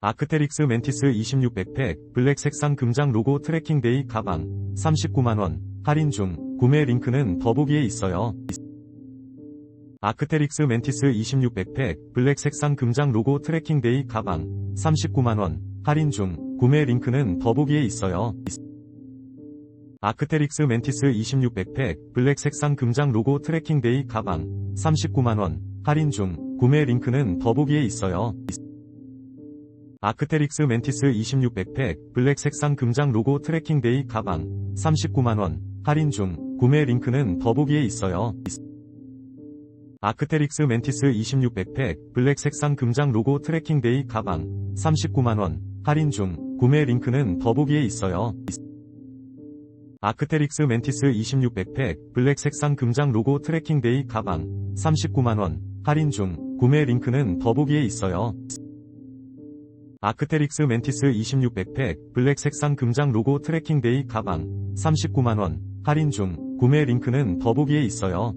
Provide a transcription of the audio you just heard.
아크테릭스 멘티스 26 백팩, 블랙 색상 금장 로고 트래킹 데이 가방, 39만원, 할인 중, 구매 링크는 더보기에 있어요. 아크테릭스 멘티스 26 백팩, 블랙 색상 금장 로고 트래킹 데이 가방, 39만원, 할인 중, 구매 링크는 더보기에 있어요. 아크테릭스 멘티스 26 백팩, 블랙 색상 금장 로고 트래킹 데이 가방, 39만원, 할인 중, 구매 링크는 더보기에 있어요. 아크테릭스 멘티스 26 백팩, 블랙 색상 금장 로고 트래킹 데이 가방, 39만원, 할인 중, 구매 링크는 더보기에 있어요. 아크테릭스 멘티스 26 백팩, 블랙 색상 금장 로고 트래킹 데이 가방, 39만원, 할인 중, 구매 링크는 더보기에 있어요. 아크테릭스 멘티스 26 백팩, 블랙 색상 금장 로고 트래킹 데이 가방, 39만원, 할인 중, 구매 링크는 더보기에 있어요. 아크테릭스 멘티스 26 백팩, 블랙 색상 금장 로고 트래킹 데이 가방, 39만원, 할인 중, 구매 링크는 더보기에 있어요.